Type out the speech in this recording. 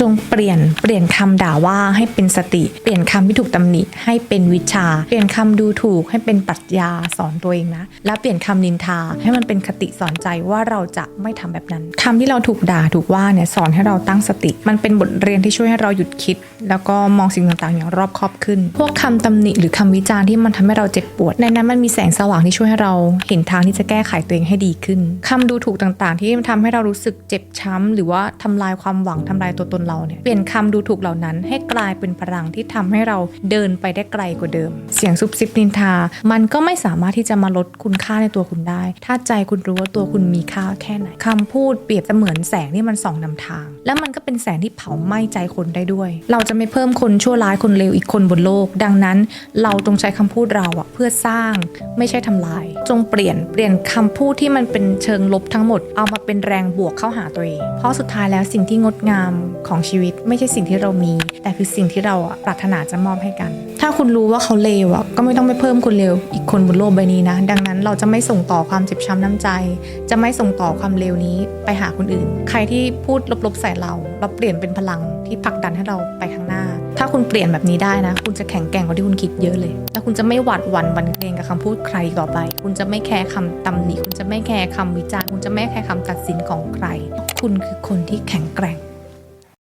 จงเปลี่ยนเปลี่ยนคำด่าว่าให้เป็นสติ เปลี่ยนคำที่ถูกตำหนิให้เป็นวิชา เปลี่ยนคำดูถูกให้เป็นปรัชญาสอนตัวเองนะ แล้วเปลี่ยนคำนินทาให้มันเป็นคติสอนใจว่าเราจะไม่ทำแบบนั้นคำที่เราถูกด่าถูกว่าเนี่ยสอนให้เราตั้งสติ มันเป็นบทเรียนที่ช่วยให้เราหยุดคิด แล้วก็มองสิ่งต่างๆ อย่างรอบคอบขึ้น พวกคำตำหนิหรือคำวิจารณ์ที่มันทำให้เราเจ็บปวด ในนั้นมันมีแสงสว่างที่ช่วยให้เราเห็นทางที่จะแก้ไขตัวเองให้ดีขึ้นคำดูถูกต่างๆ ที่ทำให้เรารู้สึกเจ็บช้ำหรือว่าทำลายความหวังทำลายตัวตนเราเนี่ยเปลี่ยนคำดูถูกเหล่านั้นให้กลายเป็นพลังที่ทำให้เราเดินไปได้ไกลกว่าเดิม เสียงซุบซิบนินทา มันก็ไม่สามารถที่จะมาลดคุณค่าในตัวคุณได้ ถ้าใจคุณรู้ว่าตัวคุณมีค่าแค่ไหนคำพูดเปรียบเสมือนแสงที่มันส่องนำทาง แล้วมันก็เป็นแสงที่เผาไหม้ใจคนได้ด้วย เราจะไม่เพิ่มคนชั่วร้ายคนเลวอีกคนบนโลก ดังนั้น เราจงใช้คำพูดเราอะเพื่อสร้างไม่ใช่ทำลาย จงเปลี่ยนเปลี่ยนคำพูดที่มันเป็นเชิงลบทั้งหมด เอามาเป็นแรงบวกเข้าหาตัวเอง เพราะสุดท้ายแล้วสิ่งที่งดงามของชีวิต ไม่ใช่สิ่งที่เรามี แต่คือสิ่งที่เราปรารถนาจะมอบให้กัน ถ้าคุณรู้ว่าเขาเลวอะก็ไม่ต้องไปเพิ่มคนเลวอีกคนบนโลกใบนี้นะ ดังนั้นเราจะไม่ส่งต่อความเจ็บช้ำน้ำใจ จะไม่ส่งต่อความเลวนี้ไปหาคนอื่น ใครที่พูดลบๆใส่เรา เราเปลี่ยนเป็นพลังที่ผลักดันให้เราไปข้างหน้า ถ้าคุณเปลี่ยนแบบนี้ได้นะ คุณจะแข็งแกร่งกว่าที่คุณคิดเยอะเลย แล้วคุณจะไม่หวาดหวั่นหวันเกรงกับคำพูดใครต่อไป คุณจะไม่แคร์คำตำหนิคุณจะไม่แคร์คำวิจารณ์คุณจะไม่แคร์คำตัดสินของใคร คุณคือคนที่แข็งแกร่ง